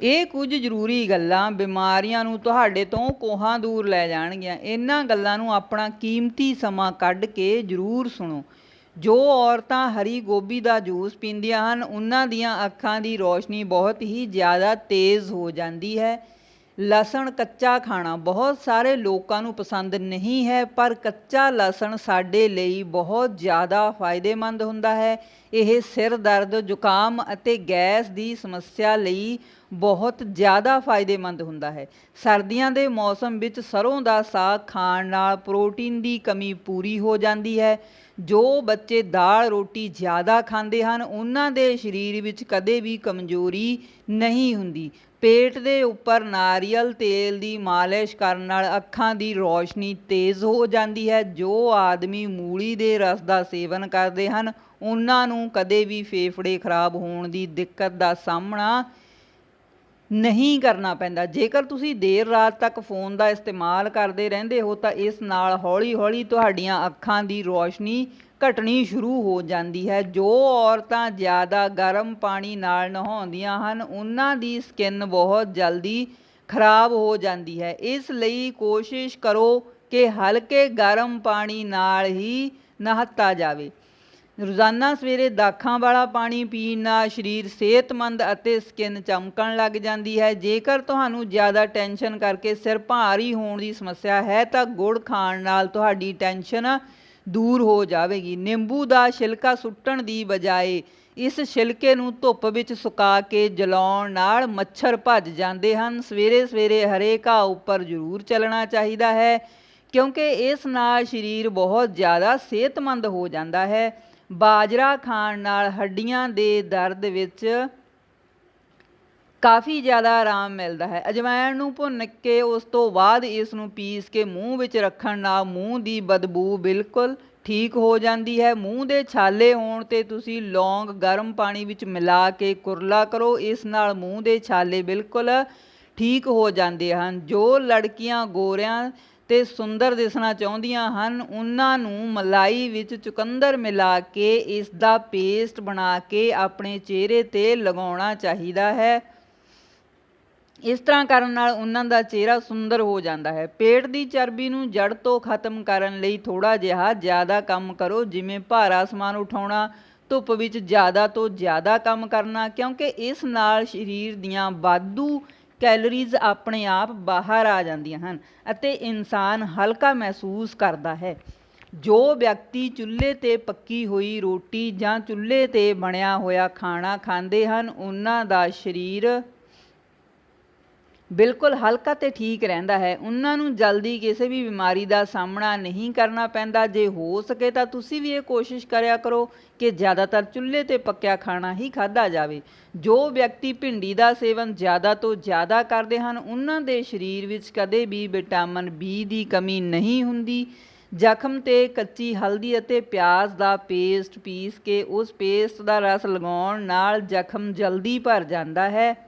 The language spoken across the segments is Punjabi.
ਇਹ ਕੁਝ ਜ਼ਰੂਰੀ ਗੱਲਾਂ ਬਿਮਾਰੀਆਂ ਨੂੰ ਤੁਹਾਡੇ ਤੋਂ ਕੋਹਾਂ ਦੂਰ ਲੈ ਜਾਣਗੀਆਂ। ਇਹਨਾਂ ਗੱਲਾਂ ਨੂੰ ਆਪਣਾ ਕੀਮਤੀ ਸਮਾਂ ਕੱਢ ਕੇ ਜ਼ਰੂਰ ਸੁਣੋ। ਜੋ ਔਰਤਾਂ ਹਰੀ ਗੋਭੀ ਦਾ ਜੂਸ ਪੀਂਦੀਆਂ ਹਨ, ਉਹਨਾਂ ਦੀਆਂ ਅੱਖਾਂ ਦੀ ਰੋਸ਼ਨੀ ਬਹੁਤ ਹੀ ਜ਼ਿਆਦਾ ਤੇਜ਼ ਹੋ ਜਾਂਦੀ ਹੈ। ਲਸਣ ਕੱਚਾ ਖਾਣਾ ਬਹੁਤ ਸਾਰੇ ਲੋਕਾਂ ਨੂੰ ਪਸੰਦ ਨਹੀਂ ਹੈ, ਪਰ ਕੱਚਾ ਲਸਣ ਸਾਡੇ ਲਈ ਬਹੁਤ ਜ਼ਿਆਦਾ ਫਾਇਦੇਮੰਦ ਹੁੰਦਾ ਹੈ। ਇਹ ਸਿਰ ਦਰਦ, ਜ਼ੁਕਾਮ ਅਤੇ ਗੈਸ ਦੀ ਸਮੱਸਿਆ ਲਈ ਬਹੁਤ ਜ਼ਿਆਦਾ ਫਾਇਦੇਮੰਦ ਹੁੰਦਾ ਹੈ। ਸਰਦੀਆਂ ਦੇ ਮੌਸਮ ਵਿੱਚ ਸਰੋਂ ਦਾ ਸਾਗ ਖਾਣ ਨਾਲ ਪ੍ਰੋਟੀਨ ਦੀ ਕਮੀ ਪੂਰੀ ਹੋ ਜਾਂਦੀ ਹੈ। ਜੋ ਬੱਚੇ ਦਾਲ ਰੋਟੀ ਜ਼ਿਆਦਾ ਖਾਂਦੇ ਹਨ, ਉਹਨਾਂ ਦੇ ਸਰੀਰ ਵਿੱਚ ਕਦੇ ਵੀ ਕਮਜ਼ੋਰੀ ਨਹੀਂ ਹੁੰਦੀ। ਪੇਟ ਦੇ ਉੱਪਰ ਨਾਰੀਅਲ ਤੇਲ ਦੀ ਮਾਲਿਸ਼ ਕਰਨ ਨਾਲ ਅੱਖਾਂ ਦੀ ਰੌਸ਼ਨੀ ਤੇਜ਼ ਹੋ ਜਾਂਦੀ ਹੈ। ਜੋ ਆਦਮੀ ਮੂਲੀ ਦੇ ਰਸ ਦਾ ਸੇਵਨ ਕਰਦੇ ਹਨ, ਉਹਨਾਂ ਨੂੰ ਕਦੇ ਵੀ ਫੇਫੜੇ ਖਰਾਬ ਹੋਣ ਦੀ ਦਿੱਕਤ ਦਾ ਸਾਹਮਣਾ ਨਹੀਂ ਕਰਨਾ ਪੈਂਦਾ। ਜੇਕਰ ਤੁਸੀਂ ਦੇਰ ਰਾਤ ਤੱਕ ਫੋਨ ਦਾ ਇਸਤੇਮਾਲ ਕਰਦੇ ਰਹਿੰਦੇ ਹੋ, ਤਾਂ ਇਸ ਨਾਲ ਹੌਲੀ-ਹੌਲੀ ਤੁਹਾਡੀਆਂ ਅੱਖਾਂ ਦੀ ਰੋਸ਼ਨੀ ਘਟਣੀ ਸ਼ੁਰੂ ਹੋ ਜਾਂਦੀ ਹੈ। ਜੋ ਔਰਤਾਂ ਜ਼ਿਆਦਾ ਗਰਮ ਪਾਣੀ ਨਾਲ ਨਹਾਉਂਦੀਆਂ ਹਨ, ਉਹਨਾਂ ਦੀ ਸਕਿਨ ਬਹੁਤ ਜਲਦੀ ਖਰਾਬ ਹੋ ਜਾਂਦੀ ਹੈ। ਇਸ ਲਈ ਕੋਸ਼ਿਸ਼ ਕਰੋ ਕਿ ਹਲਕੇ ਗਰਮ ਪਾਣੀ ਨਾਲ ਹੀ ਨਹਾਤਾ ਜਾਵੇ। ਰੋਜ਼ਾਨਾ ਸਵੇਰੇ ਦਾਖਾਂ ਵਾਲਾ ਪਾਣੀ ਪੀਣ ਨਾਲ ਸਰੀਰ ਸਿਹਤਮੰਦ ਅਤੇ ਸਕਿਨ ਚਮਕਣ ਲੱਗ ਜਾਂਦੀ ਹੈ। ਜੇਕਰ ਤੁਹਾਨੂੰ ਜ਼ਿਆਦਾ ਟੈਨਸ਼ਨ ਕਰਕੇ ਸਿਰ ਭਾਰੀ ਹੋਣ ਦੀ ਸਮੱਸਿਆ ਹੈ, ਤਾਂ ਗੁੜ ਖਾਣ ਨਾਲ ਤੁਹਾਡੀ ਟੈਨਸ਼ਨ ਦੂਰ ਹੋ ਜਾਵੇਗੀ। ਨਿੰਬੂ ਦਾ ਛਿਲਕਾ ਸੁੱਟਣ ਦੀ ਬਜਾਏ ਇਸ ਛਿਲਕੇ ਨੂੰ ਧੁੱਪ ਵਿੱਚ ਸੁਕਾ ਕੇ ਜਲਾਉਣ ਨਾਲ ਮੱਛਰ ਭੱਜ ਜਾਂਦੇ ਹਨ। ਸਵੇਰੇ ਸਵੇਰੇ ਹਰੇ ਘਾਹ ਉੱਪਰ ਜ਼ਰੂਰ ਚੱਲਣਾ ਚਾਹੀਦਾ ਹੈ, ਕਿਉਂਕਿ ਇਸ ਨਾਲ ਸਰੀਰ ਬਹੁਤ ਜ਼ਿਆਦਾ ਸਿਹਤਮੰਦ ਹੋ ਜਾਂਦਾ ਹੈ। ਬਾਜਰਾ ਖਾਣ ਨਾਲ ਹੱਡੀਆਂ ਦੇ ਦਰਦ ਵਿੱਚ ਕਾਫੀ ਜ਼ਿਆਦਾ ਆਰਾਮ ਮਿਲਦਾ ਹੈ। ਅਜਵਾਇਣ ਨੂੰ ਭੁੰਨ ਕੇ ਉਸ ਤੋਂ ਬਾਅਦ ਇਸ ਨੂੰ ਪੀਸ ਕੇ ਮੂੰਹ ਵਿੱਚ ਰੱਖਣ ਨਾਲ ਮੂੰਹ ਦੀ ਬਦਬੂ ਬਿਲਕੁਲ ਠੀਕ ਹੋ ਜਾਂਦੀ ਹੈ। ਮੂੰਹ ਦੇ ਛਾਲੇ ਹੋਣ ਤੇ ਤੁਸੀਂ ਲੌਂਗ ਗਰਮ ਪਾਣੀ ਵਿੱਚ ਮਿਲਾ ਕੇ ਕੁਰਲਾ ਕਰੋ। ਇਸ ਨਾਲ ਮੂੰਹ ਦੇ ਛਾਲੇ ਬਿਲਕੁਲ ਠੀਕ ਹੋ ਜਾਂਦੇ ਹਨ। ਜੋ ਲੜਕੀਆਂ ਗੋਰਿਆਂ ਤੇ ਸੁੰਦਰ ਦਿਸਣਾ ਚਾਹੁੰਦੀਆਂ ਹਨ, ਉਹਨਾਂ ਨੂੰ ਮਲਾਈ ਵਿੱਚ ਚੁਕੰਦਰ ਮਿਲਾ ਕੇ ਇਸ ਦਾ ਪੇਸਟ ਬਣਾ ਕੇ ਆਪਣੇ ਚਿਹਰੇ ਤੇ ਲਗਾਉਣਾ ਚਾਹੀਦਾ ਹੈ। ਇਸ ਤਰ੍ਹਾਂ ਕਰਨ ਨਾਲ ਉਹਨਾਂ ਦਾ ਚਿਹਰਾ ਸੁੰਦਰ ਹੋ ਜਾਂਦਾ ਹੈ। ਪੇਟ ਦੀ ਚਰਬੀ ਨੂੰ ਜੜ ਤੋਂ ਖਤਮ ਕਰਨ ਲਈ ਥੋੜਾ ਜਿਹਾ ਜ਼ਿਆਦਾ ਕੰਮ ਕਰੋ, ਜਿਵੇਂ ਭਾਰਾ ਸਮਾਨ ਉਠਾਉਣਾ, ਧੁੱਪ ਵਿੱਚ ਜ਼ਿਆਦਾ ਤੋਂ ਜ਼ਿਆਦਾ ਕੰਮ ਕਰਨਾ, ਕਿਉਂਕਿ ਇਸ ਨਾਲ ਸਰੀਰ ਦੀਆਂ ਵਾਧੂ ਕੈਲੋਰੀਜ਼ ਆਪਣੇ ਆਪ ਬਾਹਰ ਆ ਜਾਂਦੀਆਂ ਹਨ ਅਤੇ ਇਨਸਾਨ ਹਲਕਾ ਮਹਿਸੂਸ ਕਰਦਾ ਹੈ। ਜੋ ਵਿਅਕਤੀ ਚੁੱਲ੍ਹੇ 'ਤੇ ਪੱਕੀ ਹੋਈ ਰੋਟੀ ਜਾਂ ਚੁੱਲ੍ਹੇ 'ਤੇ ਬਣਿਆ ਹੋਇਆ ਖਾਣਾ ਖਾਂਦੇ ਹਨ, ਉਹਨਾਂ ਦਾ ਸਰੀਰ ਬਿਲਕੁਲ ਹਲਕਾ ਤੇ ਠੀਕ ਰਹਿੰਦਾ ਹੈ। ਉਹਨਾਂ ਨੂੰ ਜਲਦੀ ਕਿਸੇ ਵੀ ਬਿਮਾਰੀ ਦਾ ਸਾਹਮਣਾ ਨਹੀਂ ਕਰਨਾ ਪੈਂਦਾ। ਜੇ ਹੋ ਸਕੇ ਤਾਂ ਤੁਸੀਂ ਵੀ ਇਹ ਕੋਸ਼ਿਸ਼ ਕਰਿਆ ਕਰੋ ਕਿ ਜ਼ਿਆਦਾਤਰ ਚੁੱਲ੍ਹੇ ਤੇ ਪੱਕਿਆ ਖਾਣਾ ਹੀ ਖਾਧਾ ਜਾਵੇ। ਜੋ ਵਿਅਕਤੀ ਭਿੰਡੀ ਦਾ ਸੇਵਨ ਜ਼ਿਆਦਾ ਤੋਂ ਜ਼ਿਆਦਾ ਕਰਦੇ ਹਨ, ਉਹਨਾਂ ਦੇ ਸਰੀਰ ਵਿੱਚ ਕਦੇ ਵੀ ਵਿਟਾਮਿਨ ਬੀ ਦੀ ਕਮੀ ਨਹੀਂ ਹੁੰਦੀ। ਜ਼ਖਮ ਤੇ ਕੱਚੀ ਹਲਦੀ ਅਤੇ ਪਿਆਜ਼ ਦਾ ਪੇਸਟ ਪੀਸ ਕੇ ਉਸ ਪੇਸਟ ਦਾ ਰਸ ਲਗਾਉਣ ਨਾਲ ਜ਼ਖਮ ਜਲਦੀ ਭਰ ਜਾਂਦਾ ਹੈ।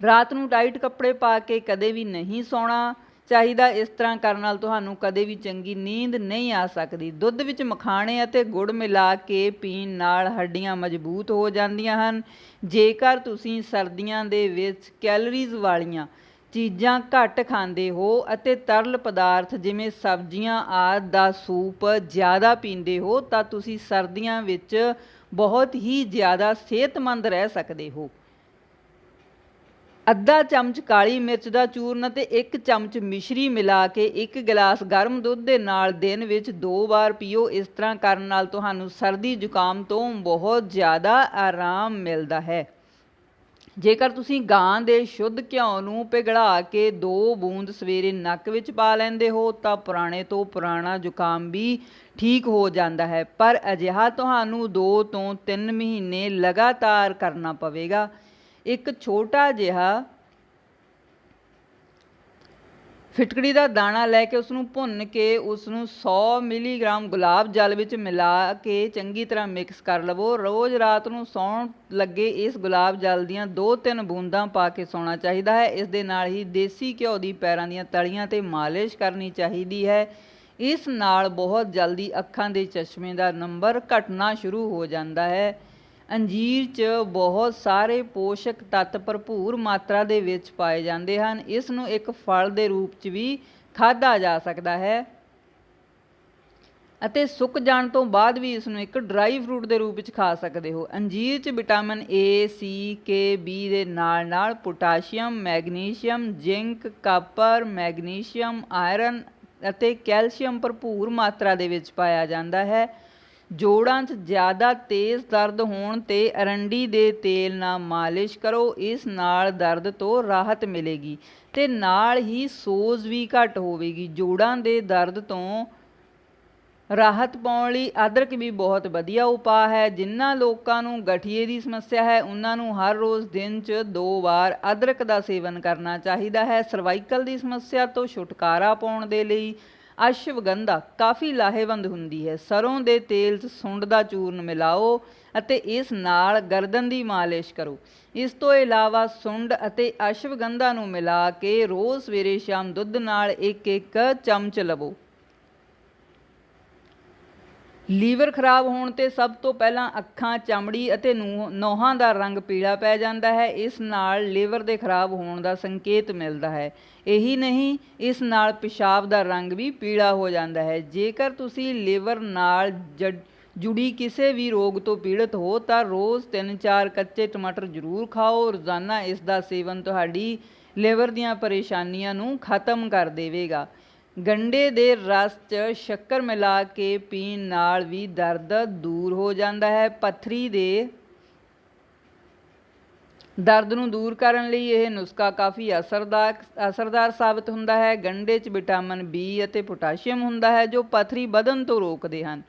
ਰਾਤ ਨੂੰ ਟਾਈਟ ਕੱਪੜੇ ਪਾ ਕੇ ਕਦੇ ਵੀ ਨਹੀਂ ਸੌਣਾ ਚਾਹੀਦਾ, ਇਸ ਤਰ੍ਹਾਂ ਕਰਨ ਨਾਲ ਤੁਹਾਨੂੰ ਕਦੇ ਵੀ ਚੰਗੀ ਨੀਂਦ ਨਹੀਂ ਆ ਸਕਦੀ। ਦੁੱਧ ਵਿੱਚ ਮਖਾਣੇ ਅਤੇ ਗੁੜ ਮਿਲਾ ਕੇ ਪੀਣ ਨਾਲ ਹੱਡੀਆਂ ਮਜ਼ਬੂਤ ਹੋ ਜਾਂਦੀਆਂ ਹਨ। ਜੇਕਰ ਤੁਸੀਂ ਸਰਦੀਆਂ ਦੇ ਵਿੱਚ ਕੈਲਰੀਜ਼ ਵਾਲੀਆਂ ਚੀਜ਼ਾਂ ਘੱਟ ਖਾਂਦੇ ਹੋ ਅਤੇ ਤਰਲ ਪਦਾਰਥ ਜਿਵੇਂ ਸਬਜ਼ੀਆਂ ਆਦਿ ਦਾ ਸੂਪ ਜ਼ਿਆਦਾ ਪੀਂਦੇ ਹੋ, ਤਾਂ ਤੁਸੀਂ ਸਰਦੀਆਂ ਵਿੱਚ ਬਹੁਤ ਹੀ ਜ਼ਿਆਦਾ ਸਿਹਤਮੰਦ ਰਹਿ ਸਕਦੇ ਹੋ। ਅੱਧਾ ਚਮਚ ਕਾਲੀ ਮਿਰਚ ਦਾ ਚੂਰਨ ਅਤੇ ਇੱਕ ਚਮਚ ਮਿਸ਼ਰੀ ਮਿਲਾ ਕੇ ਇੱਕ ਗਲਾਸ ਗਰਮ ਦੁੱਧ ਦੇ ਨਾਲ ਦਿਨ ਵਿੱਚ ਦੋ ਵਾਰ ਪੀਓ। ਇਸ ਤਰ੍ਹਾਂ ਕਰਨ ਨਾਲ ਤੁਹਾਨੂੰ ਸਰਦੀ ਜ਼ੁਕਾਮ ਤੋਂ ਬਹੁਤ ਜ਼ਿਆਦਾ ਆਰਾਮ ਮਿਲਦਾ ਹੈ। ਜੇਕਰ ਤੁਸੀਂ ਗਾਂ ਦੇ ਸ਼ੁੱਧ ਘਿਓ ਨੂੰ ਪਿਘਲਾ ਕੇ ਦੋ ਬੂੰਦ ਸਵੇਰੇ ਨੱਕ ਵਿੱਚ ਪਾ ਲੈਂਦੇ ਹੋ, ਤਾਂ ਪੁਰਾਣੇ ਤੋਂ ਪੁਰਾਣਾ ਜ਼ੁਕਾਮ ਵੀ ਠੀਕ ਹੋ ਜਾਂਦਾ ਹੈ। ਪਰ ਅਜਿਹਾ ਤੁਹਾਨੂੰ 2 ਤੋਂ 3 ਮਹੀਨੇ ਲਗਾਤਾਰ ਕਰਨਾ ਪਵੇਗਾ। ਇੱਕ ਛੋਟਾ ਜਿਹਾ ਫਿਟਕੜੀ ਦਾ ਦਾਣਾ ਲੈ ਕੇ ਉਸ ਨੂੰ ਭੁੰਨ ਕੇ ਉਸ ਨੂੰ 100 ਮਿਲੀਗ੍ਰਾਮ ਗੁਲਾਬ ਜਲ ਵਿੱਚ ਮਿਲਾ ਕੇ ਚੰਗੀ ਤਰ੍ਹਾਂ ਮਿਕਸ ਕਰ ਲਵੋ। ਰੋਜ਼ ਰਾਤ ਨੂੰ ਸੌਣ ਲੱਗੇ ਇਸ ਗੁਲਾਬ ਜਲ ਦੀਆਂ 2-3 ਬੂੰਦਾਂ ਪਾ ਕੇ ਸੌਣਾ ਚਾਹੀਦਾ ਹੈ। ਇਸ ਦੇ ਨਾਲ ਹੀ ਦੇਸੀ ਘਿਓ ਦੀ ਪੈਰਾਂ ਦੀਆਂ ਤਲੀਆਂ ਤੇ ਮਾਲਿਸ਼ ਕਰਨੀ ਚਾਹੀਦੀ ਹੈ। ਇਸ ਨਾਲ ਬਹੁਤ ਜਲਦੀ ਅੱਖਾਂ ਦੇ ਚਸ਼ਮੇ ਦਾ ਨੰਬਰ ਘਟਣਾ ਸ਼ੁਰੂ ਹੋ ਜਾਂਦਾ ਹੈ। ਅੰਜੀਰ 'ਚ ਬਹੁਤ ਸਾਰੇ ਪੋਸ਼ਕ ਤੱਤ ਭਰਪੂਰ ਮਾਤਰਾ ਦੇ ਵਿੱਚ ਪਾਏ ਜਾਂਦੇ ਹਨ। ਇਸ ਨੂੰ ਇੱਕ ਫਲ ਦੇ ਰੂਪ 'ਚ ਵੀ ਖਾਧਾ ਜਾ ਸਕਦਾ ਹੈ ਅਤੇ ਸੁੱਕ ਜਾਣ ਤੋਂ ਬਾਅਦ ਵੀ ਇਸ ਨੂੰ ਇੱਕ ਡਰਾਈ ਫਰੂਟ ਦੇ ਰੂਪ ਵਿੱਚ ਖਾ ਸਕਦੇ ਹੋ। ਅੰਜੀਰ 'ਚ vitamin A C K B ਦੇ ਨਾਲ ਨਾਲ potassium, magnesium, zinc, copper, magnesium, iron ਅਤੇ ਕੈਲਸ਼ੀਅਮ ਭਰਪੂਰ ਮਾਤਰਾ ਦੇ ਵਿੱਚ ਪਾਇਆ ਜਾਂਦਾ ਹੈ। ਜੋੜਾਂ 'ਚ ਜ਼ਿਆਦਾ ਤੇਜ਼ ਦਰਦ ਹੋਣ ਤੇ ਅਰੰਡੀ ਦੇ ਤੇਲ ਨਾਲ ਮਾਲਿਸ਼ ਕਰੋ, ਇਸ ਨਾਲ ਦਰਦ ਤੋਂ ਰਾਹਤ ਮਿਲੇਗੀ ਤੇ ਨਾਲ ਹੀ ਸੋਜ਼ ਵੀ ਘੱਟ ਹੋਵੇਗੀ। ਜੋੜਾਂ ਦੇ ਦਰਦ ਤੋਂ ਰਾਹਤ ਪਾਉਣ ਲਈ ਅਦਰਕ ਵੀ ਬਹੁਤ ਵਧੀਆ ਉਪਾਅ ਹੈ। ਜਿਨ੍ਹਾਂ ਲੋਕਾਂ ਨੂੰ ਗਠੀਏ ਦੀ ਸਮੱਸਿਆ ਹੈ, ਉਹਨਾਂ ਨੂੰ ਹਰ ਰੋਜ਼ ਦਿਨ 'ਚ ਦੋ ਵਾਰ ਅਦਰਕ ਦਾ ਸੇਵਨ ਕਰਨਾ ਚਾਹੀਦਾ ਹੈ। ਸਰਵਾਈਕਲ ਦੀ ਸਮੱਸਿਆ ਤੋਂ ਛੁਟਕਾਰਾ ਪਾਉਣ ਦੇ ਲਈ ਅਸ਼ਵਗੰਧਾ ਕਾਫੀ ਲਾਹੇਵੰਦ ਹੁੰਦੀ ਹੈ। ਸਰੋਂ ਦੇ ਤੇਲ 'ਚ ਸੁੰਡ ਦਾ ਚੂਰਨ ਮਿਲਾਓ ਅਤੇ ਇਸ ਨਾਲ ਗਰਦਨ ਦੀ ਮਾਲਿਸ਼ ਕਰੋ। ਇਸ ਤੋਂ ਇਲਾਵਾ ਸੁੰਡ ਅਤੇ ਅਸ਼ਵਗੰਧਾ ਨੂੰ ਮਿਲਾ ਕੇ ਰੋਜ਼ ਸਵੇਰੇ ਸ਼ਾਮ ਦੁੱਧ ਨਾਲ ਇੱਕ ਇੱਕ ਚਮਚ ਲਵੋ। ਲੀਵਰ ਖਰਾਬ ਹੋਣ ਤੇ ਸਭ ਤੋਂ ਪਹਿਲਾਂ ਅੱਖਾਂ, ਚਮੜੀ ਅਤੇ ਨੂੰਹ- ਨੋਹਾਂ ਦਾ ਰੰਗ ਪੀਲਾ ਪੈ ਜਾਂਦਾ ਹੈ। ਇਸ ਨਾਲ ਲੀਵਰ ਦੇ ਖਰਾਬ ਹੋਣ ਦਾ ਸੰਕੇਤ ਮਿਲਦਾ ਹੈ। ਇਹੀ ਨਹੀਂ, ਇਸ ਨਾਲ ਪਿਸ਼ਾਬ ਦਾ ਰੰਗ ਵੀ ਪੀਲਾ ਹੋ ਜਾਂਦਾ ਹੈ। ਜੇਕਰ ਤੁਸੀਂ ਲੀਵਰ ਨਾਲ ਜੁੜੀ ਕਿਸੇ ਵੀ ਰੋਗ ਤੋਂ ਪੀੜਤ ਹੋ, ਤਾਂ ਰੋਜ਼ 3-4 ਕੱਚੇ ਟਮਾਟਰ ਜ਼ਰੂਰ ਖਾਓ। ਰੋਜ਼ਾਨਾ ਇਸ ਦਾ ਸੇਵਨ ਤੁਹਾਡੀ ਲੀਵਰ ਦੀਆਂ ਪਰੇਸ਼ਾਨੀਆਂ ਨੂੰ ਖਤਮ ਕਰ ਦੇਵੇਗਾ। ਗੰਡੇ ਦੇ ਰਸ 'ਚ ਸ਼ੱਕਰ ਮਿਲਾ ਕੇ ਪੀਣ ਨਾਲ ਵੀ ਦਰਦ ਦੂਰ ਹੋ ਜਾਂਦਾ ਹੈ। ਪੱਥਰੀ ਦੇ ਦਰਦ ਨੂੰ ਦੂਰ ਕਰਨ ਲਈ ਇਹ ਨੁਸਖਾ ਕਾਫੀ ਅਸਰਦਾਰ ਅਸਰਦਾਰ ਸਾਬਤ ਹੁੰਦਾ ਹੈ। ਗੰਡੇ 'ਚ ਵਿਟਾਮਿਨ ਬੀ ਅਤੇ ਪੋਟਾਸ਼ੀਅਮ ਹੁੰਦਾ ਹੈ, ਜੋ ਪੱਥਰੀ ਵਧਣ ਤੋਂ ਰੋਕਦੇ ਹਨ।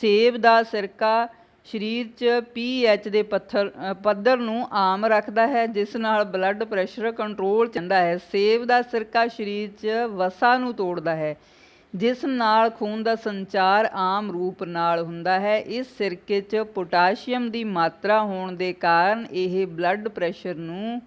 ਸੇਬ ਦਾ ਸਿਰਕਾ ਸਰੀਰ 'ਚ ਪੀਐਚ ਦੇ ਪੱਥਰ ਪੱਧਰ ਨੂੰ ਆਮ ਰੱਖਦਾ ਹੈ, ਜਿਸ ਨਾਲ ਬਲੱਡ ਪ੍ਰੈਸ਼ਰ ਕੰਟਰੋਲ 'ਚ ਹੈ। ਸੇਬ ਦਾ ਸਿਰਕਾ ਸਰੀਰ 'ਚ ਵਸਾ ਨੂੰ ਤੋੜਦਾ ਹੈ, ਜਿਸ ਨਾਲ ਖੂਨ ਦਾ ਸੰਚਾਰ ਆਮ ਰੂਪ ਨਾਲ ਹੁੰਦਾ ਹੈ। ਇਸ ਸਿਰਕੇ 'ਚ ਪੋਟਾਸ਼ੀਅਮ ਦੀ ਮਾਤਰਾ ਹੋਣ ਦੇ ਕਾਰਨ ਇਹ ਬਲੱਡ ਪ੍ਰੈਸ਼ਰ ਨੂੰ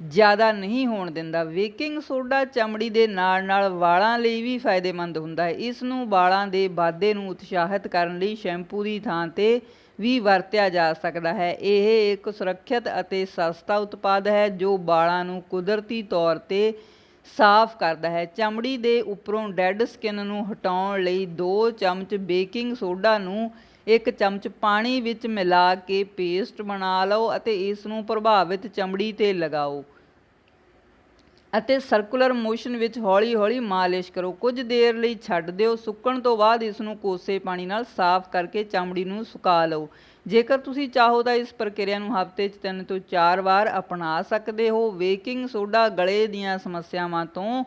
ਜ਼ਿਆਦਾ ਨਹੀਂ ਹੋਣ ਦਿੰਦਾ। ਬੇਕਿੰਗ ਸੋਡਾ ਚਮੜੀ ਦੇ ਨਾਲ ਨਾਲ ਵਾਲਾਂ ਲਈ ਵੀ ਫਾਇਦੇਮੰਦ ਹੁੰਦਾ ਹੈ। ਇਸ ਨੂੰ ਵਾਲਾਂ ਦੇ ਵਾਧੇ ਨੂੰ ਉਤਸ਼ਾਹਿਤ ਕਰਨ ਲਈ ਸ਼ੈਂਪੂ ਦੀ ਥਾਂ ਤੇ ਵੀ ਵਰਤਿਆ ਜਾ ਸਕਦਾ ਹੈ। ਇਹ ਇੱਕ ਸੁਰੱਖਿਅਤ ਅਤੇ ਸਸਤਾ ਉਤਪਾਦ ਹੈ ਜੋ ਵਾਲਾਂ ਨੂੰ ਕੁਦਰਤੀ ਤੌਰ ਤੇ ਸਾਫ਼ ਕਰਦਾ ਹੈ। ਚਮੜੀ ਦੇ ਉੱਪਰੋਂ ਡੈੱਡ ਸਕਿਨ ਨੂੰ ਹਟਾਉਣ ਲਈ 2 ਚਮਚ ਬੇਕਿੰਗ ਸੋਡਾ ਨੂੰ ਇੱਕ ਚਮਚ ਪਾਣੀ ਵਿੱਚ ਮਿਲਾ ਕੇ ਪੇਸਟ ਬਣਾ ਲਓ ਅਤੇ ਇਸ ਨੂੰ ਪ੍ਰਭਾਵਿਤ ਚਮੜੀ ਤੇ ਲਗਾਓ। ਅਤੇ ਸਰਕੂਲਰ ਮੋਸ਼ਨ ਵਿੱਚ ਹੌਲੀ-ਹੌਲੀ ਮਾਲਿਸ਼ ਕਰੋ। ਕੁਝ ਦੇਰ ਲਈ ਛੱਡ ਦਿਓ। ਸੁੱਕਣ ਤੋਂ ਬਾਅਦ ਇਸ ਨੂੰ ਕੋਸੇ ਪਾਣੀ ਨਾਲ ਸਾਫ਼ ਕਰਕੇ ਚਮੜੀ ਨੂੰ ਸੁਕਾ ਲਓ। ਜੇਕਰ ਤੁਸੀਂ ਚਾਹੋ ਤਾਂ ਇਸ ਪ੍ਰਕਿਰਿਆ ਨੂੰ ਹਫ਼ਤੇ 'ਚ ਤਿੰਨ ਤੋਂ ਚਾਰ ਵਾਰ ਅਪਣਾ ਸਕਦੇ ਹੋ। ਬੇਕਿੰਗ ਸੋਡਾ ਗਲੇ ਦੀਆਂ ਸਮੱਸਿਆਵਾਂ ਤੋਂ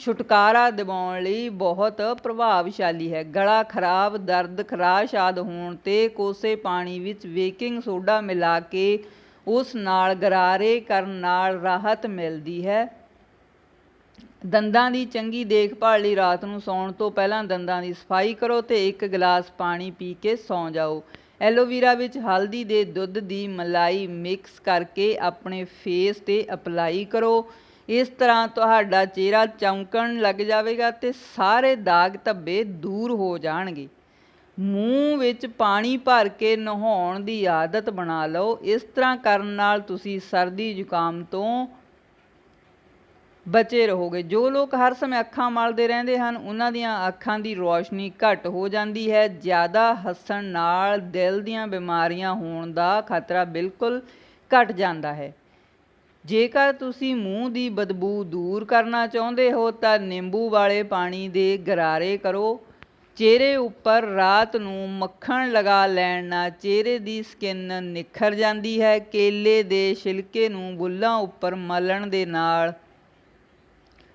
ਛੁਟਕਾਰਾ ਦਿਵਾਉਣ ਲਈ ਬਹੁਤ ਪ੍ਰਭਾਵਸ਼ਾਲੀ ਹੈ। ਗਲਾ ਖਰਾਬ, ਦਰਦ ਖਰਾਸ਼ ਆਦਿ ਹੋਣ ਤੇ ਕੋਸੇ ਪਾਣੀ ਵਿੱਚ ਬੇਕਿੰਗ ਸੋਡਾ ਮਿਲਾ ਕੇ ਉਸ ਨਾਲ ਗਰਾਰੇ ਕਰਨ ਨਾਲ ਰਾਹਤ ਮਿਲਦੀ ਹੈ। ਦੰਦਾਂ ਦੀ ਚੰਗੀ ਦੇਖਭਾਲ ਲਈ ਰਾਤ ਨੂੰ ਸੌਣ ਤੋਂ ਪਹਿਲਾਂ ਦੰਦਾਂ ਦੀ ਸਫ਼ਾਈ ਕਰੋ ਤੇ ਇੱਕ ਗਲਾਸ ਪਾਣੀ ਪੀ ਕੇ ਸੌਂ ਜਾਓ। ਐਲੋਵੀਰਾ ਵਿੱਚ ਹਲਦੀ ਦੇ ਦੁੱਧ ਦੀ ਮਲਾਈ ਮਿਕਸ ਕਰਕੇ ਆਪਣੇ ਫੇਸ ਤੇ ਅਪਲਾਈ ਕਰੋ। ਇਸ ਤਰ੍ਹਾਂ ਤੁਹਾਡਾ ਚਿਹਰਾ ਚਮਕਣ ਲੱਗ ਜਾਵੇਗਾ ਤੇ ਸਾਰੇ ਦਾਗ ਧੱਬੇ ਦੂਰ ਹੋ ਜਾਣਗੇ। ਮੂੰਹ ਵਿੱਚ ਪਾਣੀ ਭਰ ਕੇ ਨਹਾਉਣ ਦੀ ਆਦਤ ਬਣਾ ਲਓ। ਇਸ ਤਰ੍ਹਾਂ ਕਰਨ ਨਾਲ ਤੁਸੀਂ ਸਰਦੀ ਜ਼ੁਕਾਮ ਤੋਂ ਬਚੇ ਰਹੋਗੇ। ਜੋ ਲੋਕ ਹਰ ਸਮੇਂ ਅੱਖਾਂ ਮਲਦੇ ਰਹਿੰਦੇ ਹਨ, ਉਹਨਾਂ ਦੀਆਂ ਅੱਖਾਂ ਦੀ ਰੌਸ਼ਨੀ ਘੱਟ ਹੋ ਜਾਂਦੀ ਹੈ। ਜ਼ਿਆਦਾ ਹੱਸਣ ਨਾਲ ਦਿਲ ਦੀਆਂ ਬਿਮਾਰੀਆਂ ਹੋਣ ਦਾ ਖਤਰਾ ਬਿਲਕੁਲ ਘਟ ਜਾਂਦਾ ਹੈ। ਜੇਕਰ ਤੁਸੀਂ ਮੂੰਹ ਦੀ ਬਦਬੂ ਦੂਰ ਕਰਨਾ ਚਾਹੁੰਦੇ ਹੋ, ਤਾਂ ਨਿੰਬੂ ਵਾਲੇ ਪਾਣੀ ਦੇ ਗਰਾਰੇ ਕਰੋ। ਚਿਹਰੇ ਉੱਪਰ ਰਾਤ ਨੂੰ ਮੱਖਣ ਲਗਾ ਲੈਣ ਨਾਲ ਚਿਹਰੇ ਦੀ ਸਕਿਨ ਨਿਖਰ ਜਾਂਦੀ ਹੈ। ਕੇਲੇ ਦੇ ਛਿਲਕੇ ਨੂੰ ਬੁੱਲਾਂ ਉੱਪਰ ਮਲਣ ਦੇ ਨਾਲ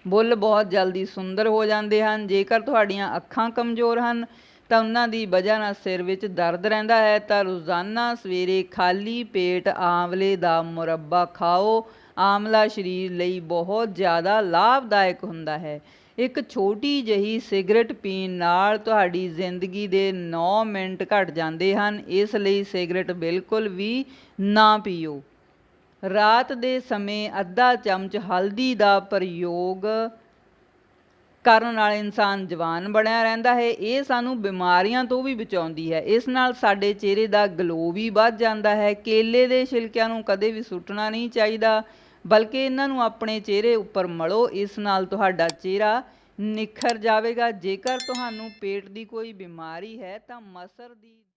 ਬੁੱਲ ਬਹੁਤ ਜਲਦੀ ਸੁੰਦਰ ਹੋ ਜਾਂਦੇ ਹਨ। ਜੇਕਰ ਤੁਹਾਡੀਆਂ ਅੱਖਾਂ ਕਮਜ਼ੋਰ ਹਨ ਤਾਂ ਉਹਨਾਂ ਦੀ ਵਜ੍ਹਾ ਨਾਲ ਸਿਰ ਵਿੱਚ ਦਰਦ ਰਹਿੰਦਾ ਹੈ। ਤਾਂ ਰੋਜ਼ਾਨਾ ਸਵੇਰੇ ਖਾਲੀ ਪੇਟ ਆਂਵਲੇ ਦਾ ਮੁਰੱਬਾ ਖਾਓ। ਆਮਲਾ ਸਰੀਰ ਲਈ ਬਹੁਤ ਜ਼ਿਆਦਾ ਲਾਭਦਾਇਕ ਹੁੰਦਾ ਹੈ। ਇੱਕ ਛੋਟੀ ਜਿਹੀ ਸਿਗਰਟ ਪੀਣ ਨਾਲ ਤੁਹਾਡੀ ਜ਼ਿੰਦਗੀ ਦੇ 9 ਮਿੰਟ ਘਟ ਜਾਂਦੇ ਹਨ। ਇਸ ਲਈ ਸਿਗਰਟ ਬਿਲਕੁਲ ਵੀ ਨਾ ਪੀਓ। ਰਾਤ ਦੇ ਸਮੇਂ ਅੱਧਾ ਚਮਚ ਹਲਦੀ ਦਾ ਪ੍ਰਯੋਗ ਕਰਨ ਨਾਲ ਇਨਸਾਨ ਜਵਾਨ ਬਣਿਆ ਰਹਿੰਦਾ ਹੈ, ਇਹ ਸਾਨੂੰ ਬਿਮਾਰੀਆਂ ਤੋਂ ਵੀ ਬਚਾਉਂਦੀ ਹੈ। ਇਸ ਨਾਲ ਸਾਡੇ ਚਿਹਰੇ ਦਾ ਗਲੋ ਵੀ ਵੱਧ ਜਾਂਦਾ ਹੈ। ਕੇਲੇ ਦੇ ਛਿਲਕਿਆਂ ਨੂੰ ਕਦੇ ਵੀ ਸੁੱਟਣਾ ਨਹੀਂ ਚਾਹੀਦਾ, ਬਲਕਿ ਇਹਨਾਂ ਨੂੰ ਆਪਣੇ ਚਿਹਰੇ ਉੱਪਰ ਮਲੋ, ਇਸ ਨਾਲ ਤੁਹਾਡਾ ਚਿਹਰਾ ਨਿਖਰ ਜਾਵੇਗਾ। ਜੇਕਰ ਤੁਹਾਨੂੰ ਪੇਟ ਦੀ ਕੋਈ ਬਿਮਾਰੀ ਹੈ, ਤਾਂ ਮਸਰ ਦੀ